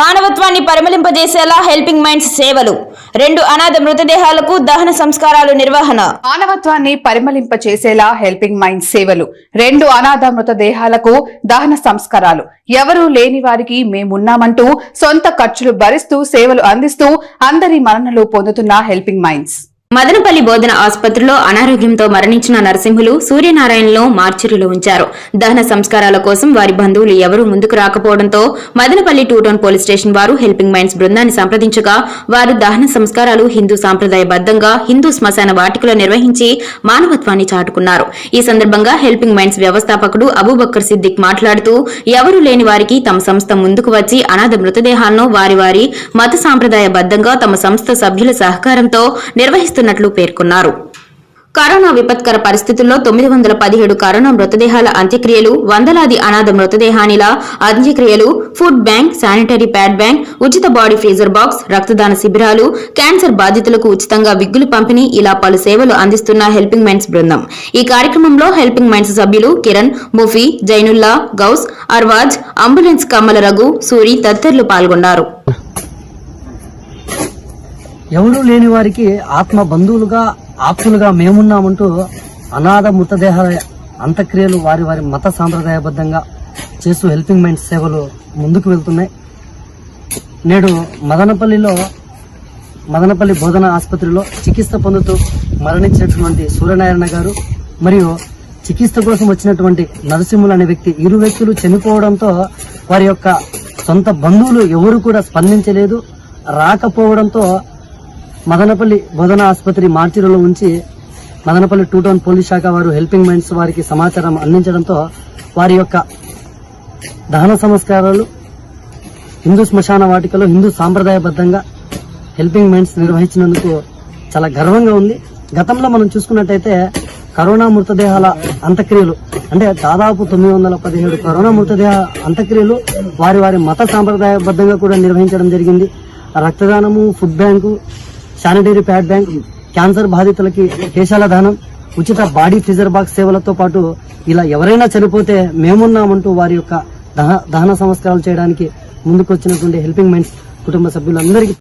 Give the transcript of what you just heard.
మానవత్వాన్ని పరిమళింపజేసేలా helping minds సేవలు. రెండు అనాథ మృతదేహాలకు దహన సంస్కారాలు నిర్వహణ. మానవత్వాన్ని పరిమళింప చేసేలా హెల్పింగ్ మైండ్ సేవలు. రెండు అనాథ మృతదేహాలకు దహన సంస్కారాలు. ఎవరూ లేని వారికి మేమున్నామంటూ సొంత ఖర్చులు భరిస్తూ సేవలు అందిస్తూ అందరి మరణలు పొందుతున్న హెల్పింగ్ మైండ్స్. మదనపల్లి బోధన ఆసుపత్రిలో అనారోగ్యంతో మరణించిన నరసింహులు సూర్యనారాయణలో మార్చిరిలో ఉంచారు. దహన సంస్కారాల కోసం వారి బంధువులు ఎవరూ ముందుకు రాకపోవడంతో Madanapalle two town police station వారు హెల్పింగ్ మైండ్స్ బృందాన్ని సంప్రదించగా వారు దహన సంస్కారాలు హిందూ సాంప్రదాయబద్దంగా హిందూ శ్మశాన వాటికలో నిర్వహించి మానవత్వాన్ని చాటుకున్నారు. ఈ సందర్భంగా హెల్పింగ్ మైండ్స్ వ్యవస్థాపకుడు అబూబక్కర్ సిద్దిక్ మాట్లాడుతూ ఎవరూ లేని వారికి తమ సంస్థ ముందుకు వచ్చి అనాథ మృతదేహాలను వారి వారి మత సాంప్రదాయబద్దంగా తమ సంస్థ సభ్యుల సహకారంతో చేస్తున్నట్లు పేర్కొన్నారు. కరోనా విపత్కర పరిస్థితుల్లో తొమ్మిది వందల పదిహేడు కరోనా మృతదేహాల అంత్యక్రియలు వందలాది అనాథ మృతదేహానిల అంత్యక్రియలు food bank sanitary pad bank ఉచిత బాడీ ఫ్రీజర్ బాక్స్ రక్తదాన శిబిరాలు క్యాన్సర్ బాధితులకు ఉచితంగా విగ్గులు పంపిణీ ఇలా పలు సేవలు అందిస్తున్న హెల్పింగ్ మైండ్స్ బృందం. ఈ కార్యక్రమంలో హెల్పింగ్ మైండ్స్ సభ్యులు కిరణ్ ముఫీ జైనుల్లా గౌస్ అర్వాజ్ అంబులెన్స్ కమ్మల రఘు సూరి తదితరులు పాల్గొన్నారు. ఎవరూ లేని వారికి ఆత్మ బంధువులుగా ఆప్తులుగా మేమున్నామంటూ అనాథ మృతదేహాల అంత్యక్రియలు వారి వారి మత సాంప్రదాయబద్ధంగా చేస్తూ హెల్పింగ్ మైండ్ సేవలు ముందుకు వెళ్తున్నాయి. నేడు మదనపల్లిలో మదనపల్లి బోధన ఆసుపత్రిలో చికిత్స పొందుతూ మరణించినటువంటి సూర్యనారాయణ గారు మరియు చికిత్స కోసం వచ్చినటువంటి నరసింహులు అనే వ్యక్తి ఇరు వ్యక్తులు చనిపోవడంతో వారి యొక్క సొంత బంధువులు ఎవరు కూడా స్పందించలేదు. రాకపోవడంతో మదనపల్లి బోధన ఆసుపత్రి మార్చిలో ఉంచి మదనపల్లి టూ టౌన్ పోలీస్ శాఖ వారు హెల్పింగ్ మైండ్స్ వారికి సమాచారం అందించడంతో వారి యొక్క దహన సంస్కారాలు హిందూ శ్మశాన వాటికలో హిందూ సాంప్రదాయబద్ధంగా హెల్పింగ్ మైండ్స్ నిర్వహించినందుకు చాలా గర్వంగా ఉంది. గతంలో మనం చూసుకున్నట్టయితే కరోనా మృతదేహాల అంత్యక్రియలు అంటే దాదాపు తొమ్మిది వందల పదిహేడు కరోనా మృతదేహ అంత్యక్రియలు వారి వారి మత సాంప్రదాయబద్ధంగా కూడా నిర్వహించడం జరిగింది. రక్తదానము food bank sanitary pad bank cancer బాధితులకి కేశాల దానం ఉచిత బాడీ ఫ్రీజర్ బాక్స్ సేవలతో పాటు ఇలా ఎవరైనా చనిపోతే మేమున్నామంటూ వారి యొక్క దహన సంస్కారాలు చేయడానికి ముందుకొచ్చినటువంటి హెల్పింగ్ మైండ్స్ కుటుంబ సభ్యులందరికీ